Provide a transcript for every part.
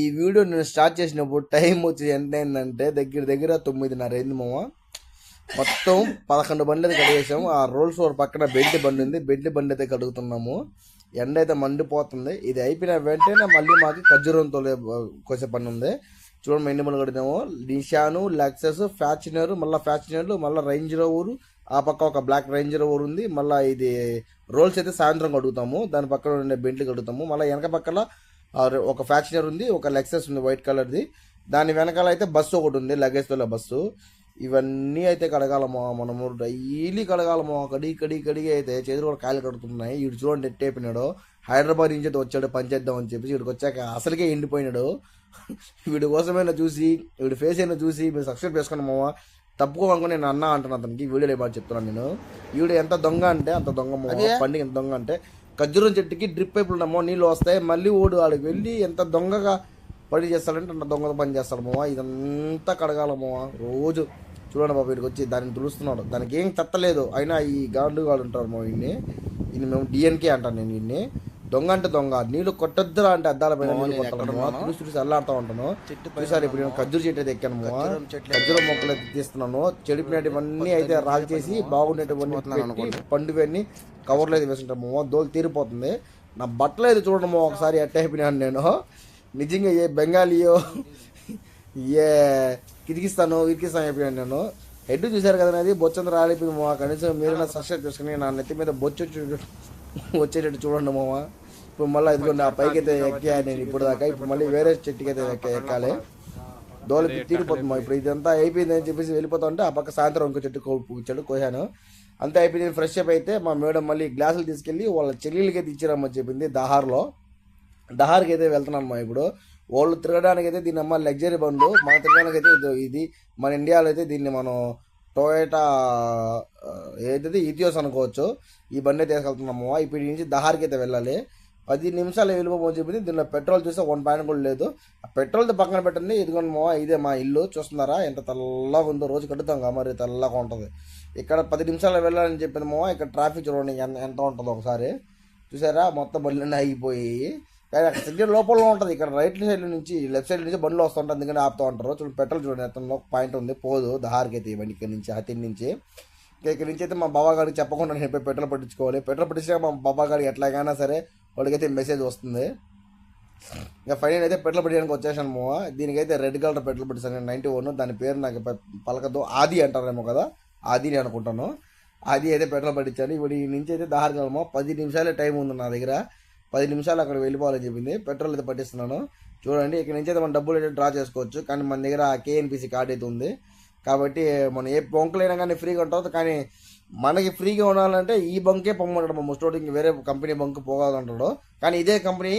ఈ వీడియో నేను స్టార్ట్ చేసినప్పుడు టైం వచ్చి ఎంత అయిందంటే దగ్గర దగ్గర తొమ్మిదిన్నర అయింది మామ. మొత్తం పదకొండు బండ్లు అయితే కడిగేసాము. ఆ రోల్స్ రోడ్ పక్కన బెంటి బండి ఉంది. బెంటి బండి అయితే కడుగుతున్నాము. ఎండ అయితే మండిపోతుంది. ఇది అయిపోయిన వెంటనే మళ్ళీ మాకు ఖర్జూరంతో కోసే పని ఉంది. చూడండి ఎన్ని బండ్లు కడిగినాము. నిషాను లెక్సస్ ఫ్యాచునర్ మళ్ళీ ఫ్యాచినర్లు మళ్ళీ రేంజ్ రోవరు ఆ పక్క ఒక బ్లాక్ రేంజ్ రోవర్ ఉంది. మళ్ళీ ఇది రోల్స్ అయితే సాయంత్రం కడుగుతాము. దాని పక్కన ఉండే బెంట్లు కడుగుతాము. మళ్ళీ వెనక పక్కన ఒక ఫ్యాచినర్ ఉంది ఒక లెక్సస్ ఉంది వైట్ కలర్ది. దాని వెనకాల అయితే బస్సు ఒకటి ఉంది లగేజ్ తోలే బస్సు. ఇవన్నీ అయితే కడగాలమో మనము. డైలీ కడగాలమో కడిగి కడిగి కడిగి అయితే చేతులు కూడా కాయలు కడుగుతున్నాయి వీడు చూడండి ఎట్ అయిపోయినాడు. హైదరాబాద్ నుంచి అయితే వచ్చాడు పని చేద్దాం అని చెప్పేసి వీడికి వచ్చాక అసలుకే ఎండిపోయినాడు. వీడి కోసమైనా చూసి వీడి ఫేస్ అయినా చూసి మీరు సబ్స్క్రైబ్ చేసుకున్నామో తప్పుకోవాలనుకుని నేను అన్నా అంటున్నాను అతనికి. వీడియోలో ఏమని చెప్తున్నాను నేను? వీడు ఎంత దొంగ అంటే అంత దొంగ. పండుగ ఎంత దొంగ అంటే ఖర్జూరం చెట్టుకి డ్రిప్ పైపులు ఉన్నామో నీళ్ళు వస్తాయి. మళ్ళీ ఓడు ఆడికి వెళ్ళి ఎంత దొంగగా పని చేస్తాడంటే అంత దొంగ పని చేస్తాడు ఇదంతా కడగాలమో రోజు చూడండి బాబు వీడికి వచ్చి దాన్ని తులుస్తున్నాడు. దానికి ఏం తత్తలేదు అయినా ఈ గాండు గాడు ఉంటారు మా వీడిని మేము డిఎన్కే అంటాను నేను వీడిని దొంగ అంటే దొంగ. నీళ్ళు కొట్టొద్దురా అంటే అద్దాల పైన నీళ్ళు కొట్టడము. తులుసి తులుసి అల్లాడుతూ ఉంటాను చూసారు ఇప్పుడు నేను ఖర్జూరు చెట్టు అయితే ఎక్కాను. ఖర్జూరం మొక్కలు అయితే తీస్తున్నాను. చెడిపినటువన్నీ అయితే రాల్ చేసి పెట్టి పండువన్నీ కవర్లో అయితే వేసుకుంటాము. దోలు తీరిపోతుంది. నా బట్టలు అయితే చూడడము ఒకసారి ఎట్ట అయిపోయినాను నేను. నిజంగా ఏ బెంగాలీయో ఏ కిరికిస్తాను ఇరికిస్తాను అయిపోయాను నేను. హెడ్ చూశారు కదా అది బొచ్చంత రాలిపోయింది మా కనీసం మీరైనా సబ్స్క్రైబ్ చేసుకుని నా నెత్తి మీద బొచ్చు వచ్చి- వచ్చేటట్టు చూడండి మామ. ఇప్పుడు మళ్ళీ ఇదిగోండి ఆ పైకి అయితే ఎక్కా నేను ఇప్పుడు దాకా. ఇప్పుడు మళ్ళీ వేరే చెట్టుకి అయితే ఎక్క ఎక్కాలి. దోల తీరిపోతుందా ఇప్పుడు ఇదంతా అయిపోయింది అని చెప్పేసి వెళ్ళిపోతా ఉంటే ఆ పక్క సాయంత్రం ఇంకో చెట్టు చెట్టు కోసాను. అంతా అయిపోయింది. ఫ్రెష్ అప్ అయితే మా మేడం మళ్ళీ గ్లాసులు తీసుకెళ్ళి వాళ్ళ చెల్లెలకి అయితే ఇచ్చిరమ్మని చెప్పింది దహార్లో. దహార్కి అయితే వెళ్తున్నామ్మా ఇప్పుడు. వాళ్ళు తిరగడానికి అయితే దీని అమ్మ లగ్జరీ బండ్లు మన తిరగడానికి అయితే ఇది మన ఇండియాలో అయితే దీన్ని మనం టొయోటా ఏదైతే ఇథియోస్ అనుకోవచ్చు ఈ బండి అయితే తీసుకెళ్తున్నాము ఇప్పటి నుంచి దహార్కి అయితే వెళ్ళాలి. పది నిమిషాలు వెళ్ళిపోమని చెప్పింది దీనిలో పెట్రోల్ చూస్తే వన్ పాయింట్ కూడా లేదు. ఆ పెట్రోల్ పక్కన పెట్టండి ఇదిగోండి మా ఇదే మా ఇల్లు. చూస్తున్నారా? ఎంత తెల్లగా ఉందో రోజు కడుతాం కదా మరి తెల్లగా ఉంటుంది. ఇక్కడ పది నిమిషాలు వెళ్ళాలని చెప్పింది మా ఇక్కడ ట్రాఫిక్ చూడండి ఎంత ఎంత ఉంటుందో ఒకసారి. చూసారా? మొత్తం బండ్లన్నీ అయిపోయి కానీ అక్కడ సిగ్నల్ లోపల ఉంటుంది. ఇక్కడ రైట్ సైడ్ నుంచి లెఫ్ట్ సైడ్ నుంచి బండ్లు వస్తుంటాయి. అందుకని ఆపుతూ ఉంటారు. చూడండి పెట్రోల్ చూడండి అతను పాయింట్ ఉంది. పోదు. దహార్కి అయితే ఇవ్వండి ఇక్కడ నుంచి హతిన్ నుంచి. ఇంకా ఇక్కడ నుంచి అయితే మా బాబాగారికి చెప్పకుండా నేను పెట్రోల్ పట్టించుకోవాలి. పెట్రోల్ పట్టించాక మా బాబాగారికి ఎట్లాగైనా సరే వాళ్ళకైతే మెసేజ్ వస్తుంది. ఇంకా ఫైనల్ అయితే పెట్రోల్ పెట్టడానికి వచ్చేసాను మో దీనికైతే రెడ్ కలర్ పెట్రోల్ పెట్టేసాను నైంటీ వన్ దాని పేరు నాకు పలకదు. ఆది అంటారేమో కదా. ఆది అని అనుకుంటాను. ఆది అయితే పెట్రోల్ పట్టించాను. ఇప్పుడు ఈ నుంచి అయితే దాహరగలమో పది నిమిషాలే టైం ఉంది నా దగ్గర. పది నిమిషాలు అక్కడ వెళ్ళిపోవాలని చెప్పింది. పెట్రోల్ అయితే పట్టిస్తున్నాను. చూడండి ఇక్కడ నుంచి అయితే మనం డబ్బులు అయితే డ్రా చేసుకోవచ్చు. కానీ మన దగ్గర కేఎన్పిసి కార్డ్ అయితే ఉంది. కాబట్టి మనం ఏ బొంకులైనా కానీ ఫ్రీగా ఉంటుంది కానీ మనకి ఫ్రీగా ఉండాలంటే ఈ బంకే పొమ్మంటాడు మా ముస్టోడు ఇంక వేరే కంపెనీ బంక్ పోగలంటాడు కానీ ఇదే కంపెనీ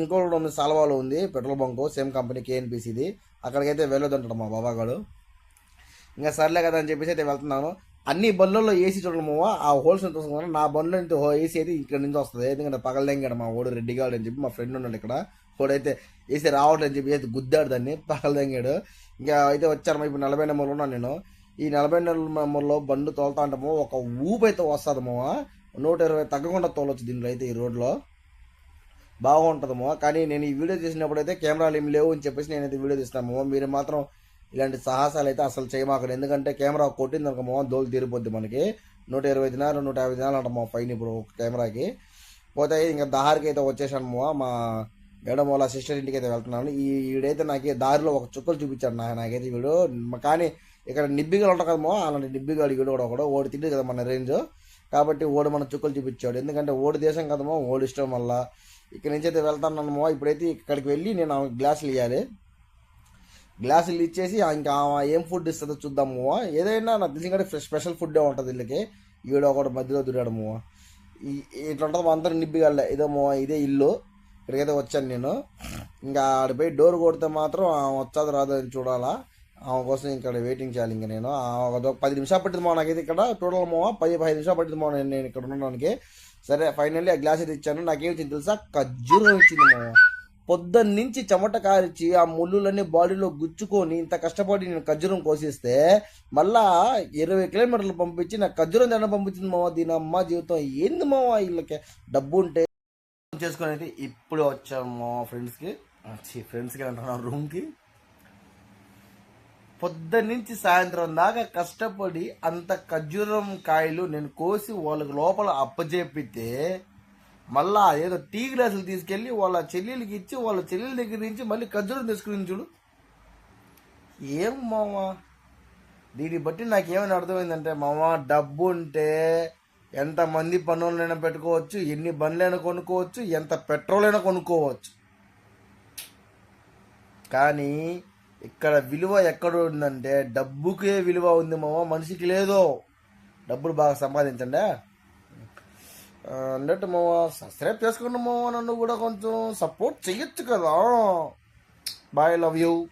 ఇంకోటి ఉంది సాల్వాలో ఉంది. పెట్రోల్ బంకు సేమ్ కంపెనీ కేఎన్పిసిది అక్కడికైతే వెళ్ళొద్దంటాడు మా బాబాగాడు. ఇంకా సర్లే కదా అని చెప్పేసి అయితే వెళ్తున్నాను. అన్ని బండ్లలో ఏసీ చూడడము ఆ హోల్స్ చూసుకున్నాను నా బండ్లో నుంచి ఏసీ అయితే ఇక్కడ నుంచి వస్తుంది. ఎందుకంటే పగలదెంగాడు మా ఓడు రెడ్డిగాడు అని చెప్పి మా ఫ్రెండ్ ఉన్నాడు ఇక్కడ. ఓడైతే ఏసీ రావట్లేదు అని చెప్పి అయితే గుద్దాడు దాన్ని. పగలదెంగాడు ఇంకా అయితే వచ్చాను ఇప్పుడు నలభై నెంబర్లో ఉన్నాను నేను. ఈ నలభై నెంబర్లో బండ్లు తోలుతా అంటాము ఒక ఊపు అయితే వస్తుంది నూట ఇరవై తగ్గకుండా తోలొచ్చు దీనిలో అయితే ఈ రోడ్లో. బాగుంటుందమ్మో కానీ నేను ఈ వీడియో తీసినప్పుడు అయితే కెమెరాలు ఏమి లేవు అని చెప్పేసి నేనైతే వీడియో తీస్తాము మీరు మాత్రం ఇలాంటి సాహసాలు అయితే అసలు చేయమాకండి ఎందుకంటే కెమెరా కొట్టింది అనుకో దోలు తీరిపోద్ది మనకి. నూట ఇరవై దినాలు నూట యాభై దినాలు అంట మా ఫైన్ ఇప్పుడు ఒక కెమెరాకి. పోతే ఇంకా దారికి అయితే వచ్చేసాను మా మా మేడం వాళ్ళ సిస్టర్ ఇంటికి అయితే వెళ్తున్నాను. ఈ వీడైతే నాకు దారిలో ఒక చుక్కలు చూపించాడు నా నాకైతే వీడు. కానీ ఇక్కడ నిబ్బిగా ఉంటాం కదమో అలాంటి నిబ్బిగాడు వీడు కూడా ఒకడు ఓడి తిండి కదా మన రేంజ్. కాబట్టి ఓడి మన చుక్కలు చూపించాడు. ఎందుకంటే ఓడి దేశం కదమో ఓడి ఇష్టం వల్ల. ఇక్కడ నుంచి అయితే వెళ్తానమ్మో ఇప్పుడైతే ఇక్కడికి వెళ్ళి నేను ఆమె గ్లాసులు ఇవ్వాలి గ్లాసులు ఇచ్చేసి ఇంకా ఏం ఫుడ్ ఇస్తుందో చూద్దాము ఏదైనా నాకు తెలిసి కంటే స్పెషల్ ఫుడ్ ఉంటుంది వీళ్ళకి ఈడ ఒకటి మధ్యలో దూరాడము ఈ- ఇట్లా ఉంటుంది అందరూ నిబ్బిగాళ్ళే ఇదేమో ఇదే ఇల్లు. ఇక్కడికైతే వచ్చాను నేను. ఇంకా ఆడిపోయి డోర్ కొడితే మాత్రం ఆమె వచ్చాది రాదు అని చూడాలా. ఆమె కోసం ఇక్కడ వెయిటింగ్ చేయాలి ఇంకా నేను. ఒక పది నిమిషాలు పట్టింది మా నాకైతే ఇక్కడ. టోటల్ మో పది పదిహేను నిమిషాలు పట్టింది మా నేను నేను ఇక్కడ ఉండడానికి. సరే ఫైనల్లీ ఆ గ్లాస్ అయితే ఇచ్చాను. నాకేం వచ్చింది తెలుసా? ఖర్జూరం ఇచ్చింది మా పొద్దున్నుంచి చెమట కాల్చి ఆ ముళ్ళులన్నీ బాడీలో గుచ్చుకొని ఇంత కష్టపడి నేను ఖర్జూరం కోసిస్తే మళ్ళా ఇరవై కిలోమీటర్లు పంపించి నాకు ఖర్జూరం తిన పంపించింది మామ దీని అమ్మ జీవితం. ఏంది మామ వీళ్ళకి? డబ్బు ఉంటే చేసుకునేది అయితే ఇప్పుడు వచ్చాము మా ఫ్రెండ్స్కి. ఫ్రెండ్స్కి అంటున్నాం రూమ్కి. పొద్దున్నుంచి సాయంత్రం దాకా కష్టపడి అంత ఖర్జూరం కాయలు నేను కోసి వాళ్ళకి లోపల అప్పజెప్పితే మళ్ళా ఏదో టీ గ్లాసులు తీసుకెళ్ళి వాళ్ళ చెల్లెలకి ఇచ్చి వాళ్ళ చెల్లెల దగ్గర నుంచి మళ్ళీ ఖర్జూరం తీసుకుని చూడు. ఏం మావా? దీన్ని బట్టి నాకేమైనా అర్థమైందంటే మామ డబ్బు ఉంటే ఎంతమంది పనులైనా పెట్టుకోవచ్చు ఎన్ని బండ్లైనా కొనుక్కోవచ్చు ఎంత పెట్రోల్ అయినా కొనుక్కోవచ్చు. కానీ ఇక్కడ విలువ ఎక్కడ ఉందంటే డబ్బుకే విలువ ఉంది మామ మనిషికి లేదో. డబ్బులు బాగా సంపాదించండి? అన్నట్టు మావా సబ్స్క్రైబ్ చేసుకున్న మావా నన్ను కూడా కొంచెం సపోర్ట్ చెయ్యొచ్చు కదా. Bye love you